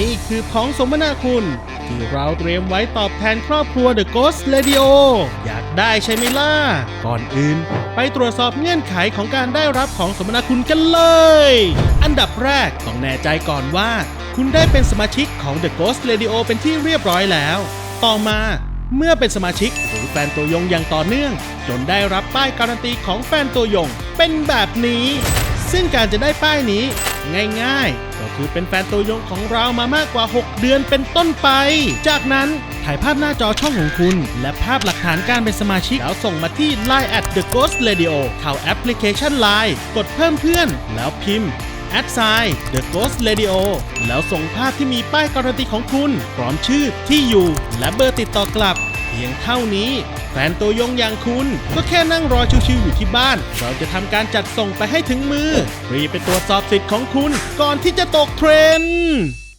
นี่คือของสมนาคุณ ที่เราเตรียมไว้ตอบแทนครอบครัว The Ghost Radio อยากได้ใช่ไหมล่ะ ก่อนอื่น ไปตรวจสอบเงื่อนไขของการได้รับของสมนาคุณกันเลย อันดับแรกต้องแน่ใจก่อนว่า คุณได้เป็นสมาชิกของ The Ghost Radio เป็นที่เรียบร้อยแล้ว ต่อมาเมื่อเป็นสมาชิกหรือแฟนตัวยงอย่างต่อเนื่อง จนได้รับป้ายการันตีของแฟนตัวยง เป็นแบบนี้ ซึ่งการจะได้ป้ายนี้ ง่ายๆ ก็คือเป็นแฟนตัวยงของเรามามากกว่า 6 เดือนเป็นต้นไป จากนั้นถ่ายภาพหน้าจอช่องของคุณ และภาพหลักฐานการเป็นสมาชิก แล้วส่งมาที่ Line at the ghost radio เข้าแอปพลิเคชัน Line กดเพิ่มเพื่อน แล้วพิมพ์แอดไซน์ The Ghost Radio แล้วส่งภาพที่มีป้ายการันตีของคุณ พร้อมชื่อที่อยู่ และเบอร์ติดต่อกลับ พียงเท่านี้ แฟนตัวยงอย่างคุณ ก็แค่นั่งรอชิวๆอยู่ที่บ้าน เราจะทำการจัดส่งไปให้ถึงมือรีไปตรวจสอบสิทธิ์ของคุณ ก่อนที่จะตกเทรนด์